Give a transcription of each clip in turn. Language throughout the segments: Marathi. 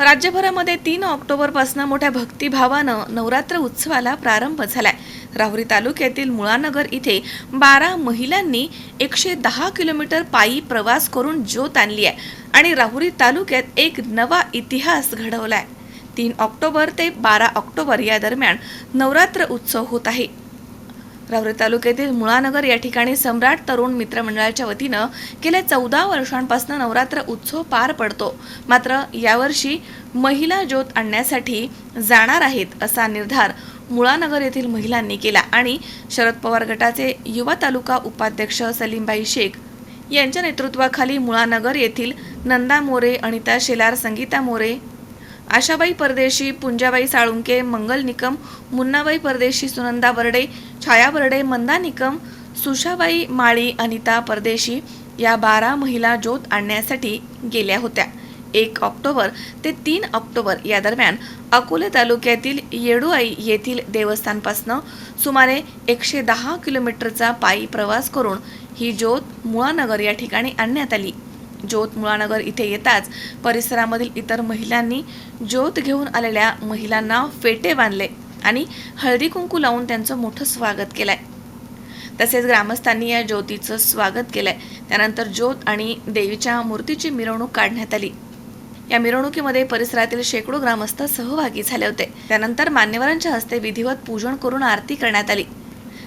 राज्यभरामध्ये तीन ऑक्टोबरपासून मोठ्या भक्तिभावानं नवरात्र उत्सवाला प्रारंभ झालाय. राहुरी तालुक्यातील मुळानगर इथे बारा महिलांनी एकशे दहा किलोमीटर पायी प्रवास करून ज्योत आणली आहे आणि राहुरी तालुक्यात एक नवा इतिहास घडवलाय. तीन ऑक्टोबर ते बारा ऑक्टोबर या दरम्यान नवरात्र उत्सव होत आहे. राहुरी तालुक्यातील मुळानगर या ठिकाणी सम्राट तरुण मित्रमंडळाच्या वतीनं गेल्या चौदा वर्षांपासून नवरात्र उत्सव पार पडतो. मात्र यावर्षी महिला ज्योत आणण्यासाठी जाणार आहेत असा निर्धार मुळानगर येथील महिलांनी केला आणि शरद पवार गटाचे युवा तालुका उपाध्यक्ष सलीमबाई शेख यांच्या नेतृत्वाखाली मुळानगर येथील नंदा मोरे अनिता शेलार संगीता मोरे आशाबाई परदेशी पुंजाबाई साळुंके मंगल निकम मुन्नाबाई परदेशी सुनंदा बर्डे छाया बर्डे मंदा निकम सुशाबाई माळी अनिता परदेशी या बारा महिला ज्योत आणण्यासाठी गेल्या होत्या. एक ऑक्टोबर ते तीन ऑक्टोबर या दरम्यान अकोले तालुक्यातील येडुआई येथील देवस्थानपासनं सुमारे एकशे दहा किलोमीटरचा पायी प्रवास करून ही ज्योत मुळानगर या ठिकाणी आणण्यात आली. ज्योत मुळानगर इथे येताच परिसरामधील इतर महिलांनी ज्योत घेऊन आलेल्या महिलांना फेटे बांधले आणि हळदी कुंकू लावून त्यांचं मोठं स्वागत केलंय. तसेच ग्रामस्थांनी या ज्योतीचं स्वागत केलंय. त्यानंतर ज्योत आणि देवीच्या मूर्तीची मिरवणूक काढण्यात आली. या मिरवणुकीमध्ये परिसरातील शेकडो ग्रामस्थ सहभागी झाले होते. त्यानंतर मान्यवरांच्या हस्ते विधिवत पूजन करून आरती करण्यात आली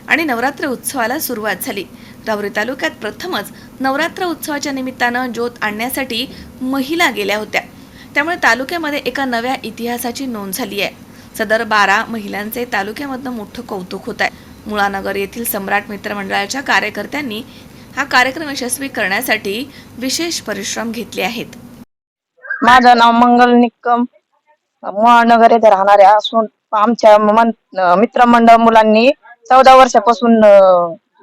आणि नवरात्र उत्सवाला सुरुवात झाली. राहुरी तालुक्यात प्रथमच नवरात्र उत्सवाच्या निमित्तानं ज्योत आणण्यासाठी महिला गेल्या होत्या. त्यामुळे तालुक्यामध्ये एका नव्या इतिहासाची नोंद झाली आहे. सदर बारा महिलांचे तालुक्यामधनं मोठं कौतुक होत आहे. मुळानगर येथील सम्राट मित्रमंडळाच्या कार्यकर्त्यांनी हा कार्यक्रम यशस्वी करण्यासाठी विशेष परिश्रम घेतले आहेत. माझं नाव मंगल निक्कम. मुळानगर येथे राहणारे असून आमच्या मित्रमंडळ मुलांनी चौदा वर्षापासून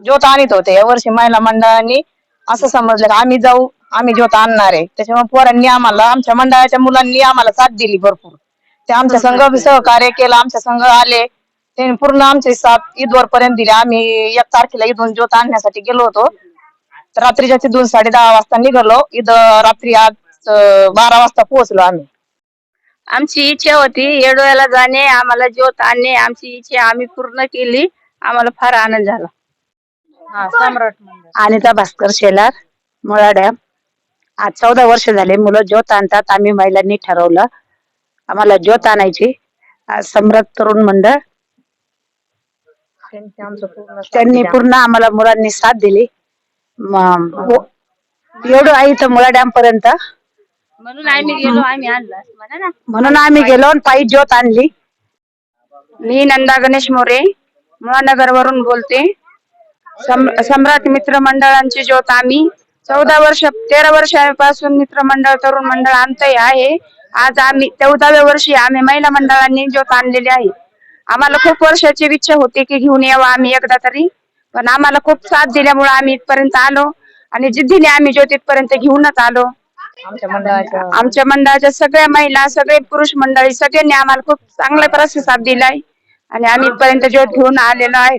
ज्योत आणत होते. या वर्षी महिला मंडळांनी असं समजलं की आम्ही जाऊ आम्ही ज्योत आणणार आहे. त्याच्यामुळे पोरांनी आम्हाला आमच्या मंडळाच्या मुलांनी आम्हाला साथ दिली भरपूर. ते आमच्या संघ सहकार्य केलं आमच्या संघ आले. त्यांनी पूर्ण आमचे साथ ईदवर पर्यंत दिले. आम्ही एक तारखेला इथून ज्योत आणण्यासाठी गेलो होतो. तर रात्रीच्या तिथून साडे दहा वाजता निघालो. इथं रात्री आज बारा वाजता पोहोचलो आम्ही. आमची इच्छा होती येडोळ्याला जाणे आम्हाला ज्योत आणणे. आमची इच्छा आम्ही पूर्ण केली. आम्हाला फार आनंद झाला. अनिता भास्कर शेलार मुळाड्या आज चौदा वर्ष झाले मुलं ज्योत आणतात. आम्ही महिलांनी ठरवलं आम्हाला ज्योत आणायची. आज सम्राट तरुण मंडळ. त्यांनी पूर्ण आम्हाला मुलांनी साथ दिली. म- हो- एवढं आहे तर मुळा डॅम पर्यंत म्हणून आम्ही गेलो आम्ही आणलं असं म्हणा ना. म्हणून आम्ही गेलो आणि पायी ज्योत आणली. मी नंदा गणेश मोरे मुळानगर वरून बोलते. सम्राट मित्र मंडळांची ज्योत आम्ही. चौदा वर्ष तेरा वर्षापासून मित्र मंडळ तरुण मंडळ आणतोय आहे. आज आम्ही चौदाव्या वर्षी आम्ही महिला मंडळांनी ज्योत आणलेली आहे. आम्हाला खूप वर्षाची इच्छा होती की घेऊन यावं आम्ही एकदा तरी. पण आम्हाला खूप साथ दिल्यामुळे आम्ही इथपर्यंत आलो. आणि जिद्दीने आम्ही ज्योत इथपर्यंत घेऊनच आलो. आमच्या मंडळाच्या आमच्या मंडळाच्या सगळ्या महिला सगळे पुरुष मंडळी सगळ्यांनी आम्हाला खूप चांगल्या प्रतिसाद दिलाय. आणि आम्ही इथपर्यंत ज्योत घेऊन आलेलो आहे.